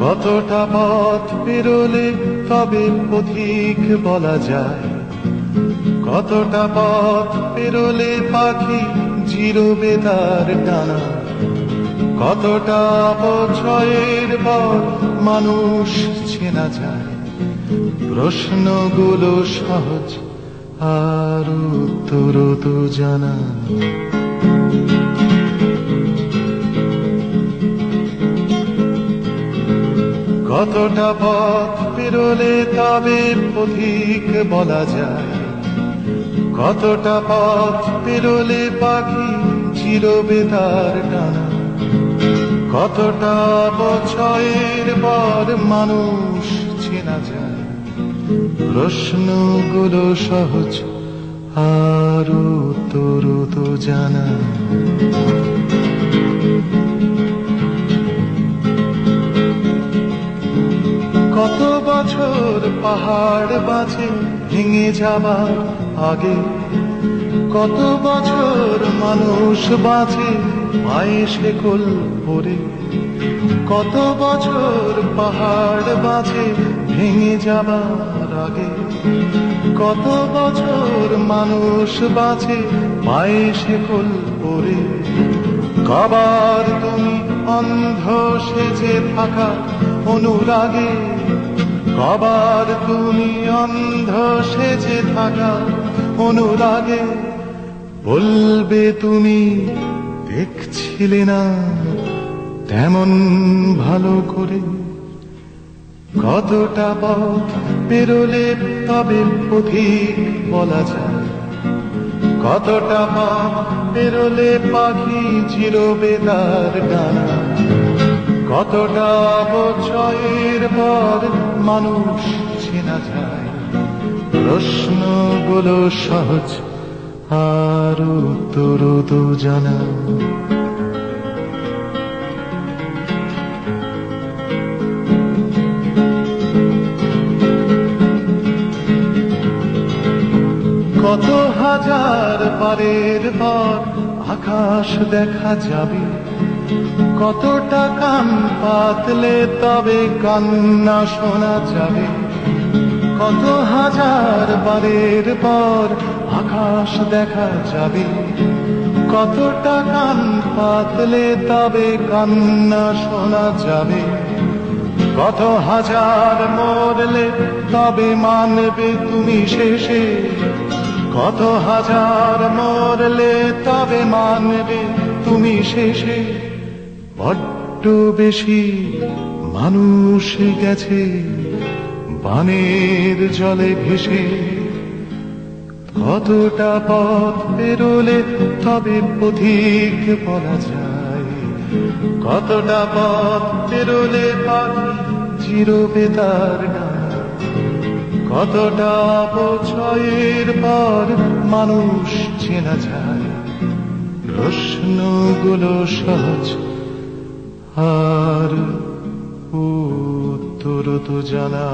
কতটা পথ পেরোলে তবে পথিক বলা যায়। কতটা পথ পেরোলে পাখি জিরোবে তার টানা। কতটা অপচয়ের পর মানুষ চেনা যায়। প্রশ্নগুলো সহজ আর উত্তর তো জানা কতটা পথ পেরোলে তবে পথিক বলা যায়। কতটা পথ পেরোলে পাখি চিরবে তার টানা। কতটা বছরের পর মানুষ চেনা যায়। প্রশ্নগুলো সহজ আর উত্তর তো জানা। কত বছর পাহাড় বাঁচে, ভেঙে যাবার আগে। কত বছর মানুষ বাঁচে, পায়ে শেকল পরে। কত বছর পাহাড় বাঁচে ভেঙে যাবার আগে কত বছর মানুষ বাঁচে, পায়ে শেকল পরে। কবার তুমি অন্ধ সেজে থাকা অনুরাগে, কবার তুমি অন্ধ সেজে থাকা অনুরাগে। বলবে তুমি, দেখছিলে না তেমন ভালো করে। কতটা পথ পেরোলে তবে পথিক বলা যায়। কতটা পথ পেরোলে পাখি চিরবে তার ডানা। কতটা বছরের পর মানুষ চেনা যায়। প্রশ্নগুলো সহজ, আর উত্তর জানা। কত হাজার পারের পর আকাশ দেখা যাবে। কতটা কান পাতলে তবে কান্না শোনা যাবে। কত হাজার বারের পর আকাশ দেখা যাবে। কতটা কান পাতলে তবে কান্না শোনা যাবে। কত হাজার মরলে তবে মানবে তুমি শেষে। কত হাজার মরলে তবে মানবে তুমি শেষে। বড্ড বেশি মানুষ গেছে বানের জলে ভেসে। কতটা পথ পেরোলে তবে পথিক বলা যায়। কতটা পথ পেরোলে পাখি চিরবে তার ডানা কতটা অপচয়ের পর মানুষ চেনা যায়। প্রশ্নগুলো সহজ আর উত্তর তো জানা।